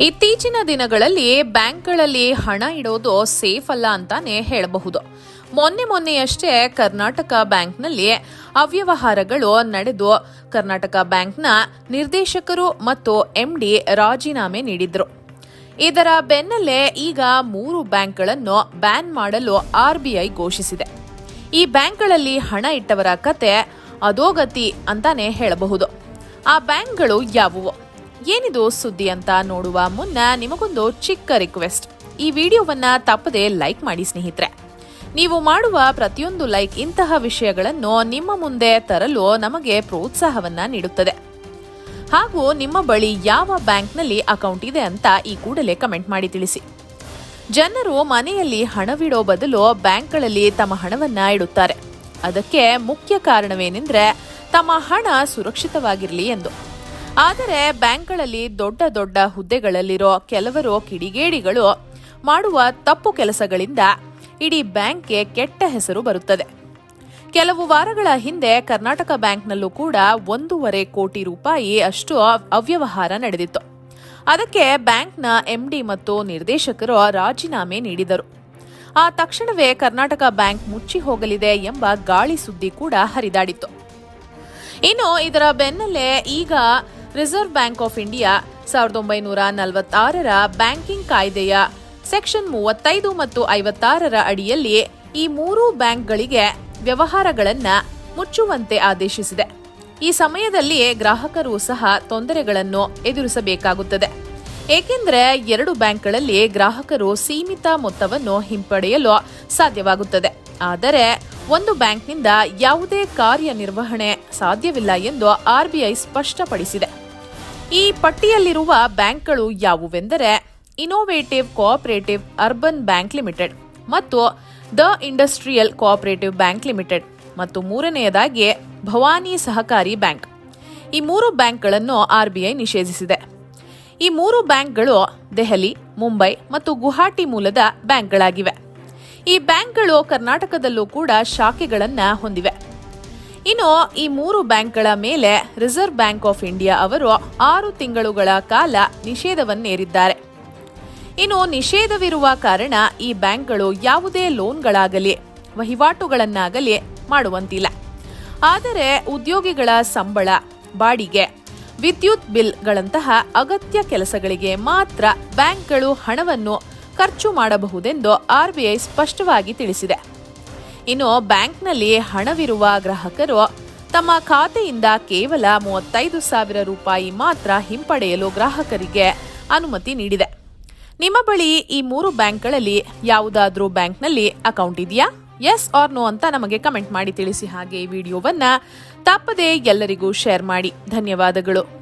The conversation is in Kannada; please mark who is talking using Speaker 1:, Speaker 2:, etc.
Speaker 1: ಇತ್ತೀಚಿನ ದಿನಗಳಲ್ಲಿ ಬ್ಯಾಂಕ್ಗಳಲ್ಲಿ ಹಣ ಇಡೋದು ಸೇಫ್ ಅಲ್ಲ ಅಂತಾನೆ ಹೇಳಬಹುದು. ಮೊನ್ನೆ ಮೊನ್ನೆಯಷ್ಟೇ ಕರ್ನಾಟಕ ಬ್ಯಾಂಕ್ನಲ್ಲಿ ಅವ್ಯವಹಾರಗಳು ನಡೆದು ಕರ್ನಾಟಕ ಬ್ಯಾಂಕ್ನ ನಿರ್ದೇಶಕರು ಮತ್ತು ಎಂಡಿ ರಾಜೀನಾಮೆ ನೀಡಿದ್ರು. ಇದರ ಬೆನ್ನಲ್ಲೇ ಈಗ ಮೂರು ಬ್ಯಾಂಕ್ಗಳನ್ನು ಬ್ಯಾನ್ ಮಾಡಲು ಆರ್ಬಿಐ ಘೋಷಿಸಿದೆ. ಈ ಬ್ಯಾಂಕ್ಗಳಲ್ಲಿ ಹಣ ಇಟ್ಟವರ ಕತೆ ಅಧೋಗತಿ ಅಂತಾನೆ ಹೇಳಬಹುದು. ಆ ಬ್ಯಾಂಕ್ಗಳು ಯಾವುವು? ಏನಿದು ಸುದ್ದಿ ಅಂತ ನೋಡುವ ಮುನ್ನ ನಿಮಗೊಂದು ಚಿಕ್ಕ ರಿಕ್ವೆಸ್ಟ್ ಈ ವಿಡಿಯೋವನ್ನ ತಪ್ಪದೆ ಲೈಕ್ ಮಾಡಿ ಸ್ನೇಹಿತರೆ. ನೀವು ಮಾಡುವ ಪ್ರತಿಯೊಂದು ಲೈಕ್ ಇಂತಹ ವಿಷಯಗಳನ್ನು ನಿಮ್ಮ ಮುಂದೆ ತರಲು ನಮಗೆ ಪ್ರೋತ್ಸಾಹವನ್ನ ನೀಡುತ್ತದೆ. ಹಾಗೂ ನಿಮ್ಮ ಬಳಿ ಯಾವ ಬ್ಯಾಂಕ್ನಲ್ಲಿ ಅಕೌಂಟ್ ಇದೆ ಅಂತ ಈ ಕೂಡಲೇ ಕಮೆಂಟ್ ಮಾಡಿ ತಿಳಿಸಿ. ಜನರು ಮನೆಯಲ್ಲಿ ಹಣವಿಡೋ ಬದಲು ಬ್ಯಾಂಕ್ಗಳಲ್ಲಿ ತಮ್ಮ ಹಣವನ್ನ ಇಡುತ್ತಾರೆ. ಅದಕ್ಕೆ ಮುಖ್ಯ ಕಾರಣವೇನೆಂದ್ರೆ ತಮ್ಮ ಹಣ ಸುರಕ್ಷಿತವಾಗಿರಲಿ ಎಂದು. ಆದರೆ ಬ್ಯಾಂಕ್ಗಳಲ್ಲಿ ದೊಡ್ಡ ದೊಡ್ಡ ಹುದ್ದೆಗಳಲ್ಲಿರೋ ಕೆಲವರು ಕಿಡಿಗೇಡಿಗಳು ಮಾಡುವ ತಪ್ಪು ಕೆಲಸಗಳಿಂದ ಇಡೀ ಬ್ಯಾಂಕ್ಗೆ ಕೆಟ್ಟ ಹೆಸರು ಬರುತ್ತದೆ. ಕೆಲವು ವಾರಗಳ ಹಿಂದೆ ಕರ್ನಾಟಕ ಬ್ಯಾಂಕ್ನಲ್ಲೂ ಕೂಡ ಒಂದೂವರೆ ಕೋಟಿ ರೂಪಾಯಿ ಅಷ್ಟು ಅವ್ಯವಹಾರ ನಡೆದಿತ್ತು. ಅದಕ್ಕೆ ಬ್ಯಾಂಕ್ನ ಎಂಡಿ ಮತ್ತು ನಿರ್ದೇಶಕರು ರಾಜೀನಾಮೆ ನೀಡಿದರು. ಆ ತಕ್ಷಣವೇ ಕರ್ನಾಟಕ ಬ್ಯಾಂಕ್ ಮುಚ್ಚಿ ಹೋಗಲಿದೆ ಎಂಬ ಗಾಳಿ ಸುದ್ದಿ ಕೂಡ ಹರಿದಾಡಿತ್ತು. ಇನ್ನು ಇದರ ಬೆನ್ನಲ್ಲೇ ಈಗ ರಿಸರ್ವ್ ಬ್ಯಾಂಕ್ ಆಫ್ ಇಂಡಿಯಾ ಸಾವಿರದ ಒಂಬೈನೂರ ನಲವತ್ತಾರರ ಬ್ಯಾಂಕಿಂಗ್ ಕಾಯ್ದೆಯ ಸೆಕ್ಷನ್ ಮೂವತ್ತೈದು ಮತ್ತು ಐವತ್ತಾರರ ಅಡಿಯಲ್ಲಿ ಈ ಮೂರು ಬ್ಯಾಂಕ್ಗಳಿಗೆ ವ್ಯವಹಾರಗಳನ್ನು ಮುಚ್ಚುವಂತೆ ಆದೇಶಿಸಿದೆ. ಈ ಸಮಯದಲ್ಲಿಯೇ ಗ್ರಾಹಕರು ಸಹ ತೊಂದರೆಗಳನ್ನು ಎದುರಿಸಬೇಕಾಗುತ್ತದೆ. ಏಕೆಂದರೆ ಎರಡು ಬ್ಯಾಂಕ್ಗಳಲ್ಲಿ ಗ್ರಾಹಕರು ಸೀಮಿತ ಮೊತ್ತವನ್ನು ಹಿಂಪಡೆಯಲು ಸಾಧ್ಯವಾಗುತ್ತದೆ. ಆದರೆ ಒಂದು ಬ್ಯಾಂಕ್ನಿಂದ ಯಾವುದೇ ಕಾರ್ಯನಿರ್ವಹಣೆ ಸಾಧ್ಯವಿಲ್ಲ ಎಂದು ಆರ್ಬಿಐ ಸ್ಪಷ್ಟಪಡಿಸಿದೆ. ಈ ಪಟ್ಟಿಯಲ್ಲಿರುವ ಬ್ಯಾಂಕ್ಗಳು ಯಾವುವೆಂದರೆ innovative cooperative urban bank limited ಮತ್ತು the industrial cooperative bank limited ಮತ್ತು ಮೂರನೆಯದಾಗಿ ಭವಾನಿ ಸಹಕಾರಿ ಬ್ಯಾಂಕ್. ಈ ಮೂರು ಬ್ಯಾಂಕ್ಗಳನ್ನು ಆರ್ಬಿಐ ನಿಷೇಧಿಸಿದೆ. ಈ ಮೂರು ಬ್ಯಾಂಕ್ಗಳು ದೆಹಲಿ, ಮುಂಬೈ ಮತ್ತು ಗುವಾಹಟಿ ಮೂಲದ ಬ್ಯಾಂಕ್ಗಳಾಗಿವೆ. ಈ ಬ್ಯಾಂಕ್ಗಳು ಕರ್ನಾಟಕದಲ್ಲೂ ಕೂಡ ಶಾಖೆಗಳನ್ನು ಹೊಂದಿವೆ. ಇನ್ನು ಈ ಮೂರು ಬ್ಯಾಂಕ್ಗಳ ಮೇಲೆ ರಿಸರ್ವ್ ಬ್ಯಾಂಕ್ ಆಫ್ ಇಂಡಿಯಾ ಅವರು ಆರು ತಿಂಗಳುಗಳ ಕಾಲ ನಿಷೇಧವನ್ನೇರಿದ್ದಾರೆ. ಇನ್ನು ನಿಷೇಧವಿರುವ ಕಾರಣ ಈ ಬ್ಯಾಂಕ್ಗಳು ಯಾವುದೇ ಲೋನ್ಗಳಾಗಲಿ, ವಹಿವಾಟುಗಳನ್ನಾಗಲಿ ಮಾಡುವಂತಿಲ್ಲ. ಆದರೆ ಉದ್ಯೋಗಿಗಳ ಸಂಬಳ, ಬಾಡಿಗೆ, ವಿದ್ಯುತ್ ಬಿಲ್ಗಳಂತಹ ಅಗತ್ಯ ಕೆಲಸಗಳಿಗೆ ಮಾತ್ರ ಬ್ಯಾಂಕ್ಗಳು ಹಣವನ್ನು ಖರ್ಚು ಮಾಡಬಹುದೆಂದು ಆರ್ಬಿಐ ಸ್ಪಷ್ಟವಾಗಿ ತಿಳಿಸಿದೆ. ಇನ್ನು ಬ್ಯಾಂಕ್ನಲ್ಲಿ ಹಣವಿರುವ ಗ್ರಾಹಕರು ತಮ್ಮ ಖಾತೆಯಿಂದ ಕೇವಲ ಮೂವತ್ತೈದು ಸಾವಿರ ರೂಪಾಯಿ ಮಾತ್ರ ಹಿಂಪಡೆಯಲು ಗ್ರಾಹಕರಿಗೆ ಅನುಮತಿ ನೀಡಿದೆ. ನಿಮ್ಮ ಬಳಿ ಈ ಮೂರು ಬ್ಯಾಂಕ್ಗಳಲ್ಲಿ ಯಾವುದಾದ್ರೂ ಬ್ಯಾಂಕ್ನಲ್ಲಿ ಅಕೌಂಟ್ ಇದೆಯಾ? ಎಸ್ ಆರ್ ನೋ ಅಂತ ನಮಗೆ ಕಮೆಂಟ್ ಮಾಡಿ ತಿಳಿಸಿ ಹಾಗೆ ಈ ವಿಡಿಯೋವನ್ನ ತಪ್ಪದೆ ಎಲ್ಲರಿಗೂ ಶೇರ್ ಮಾಡಿ. ಧನ್ಯವಾದಗಳು.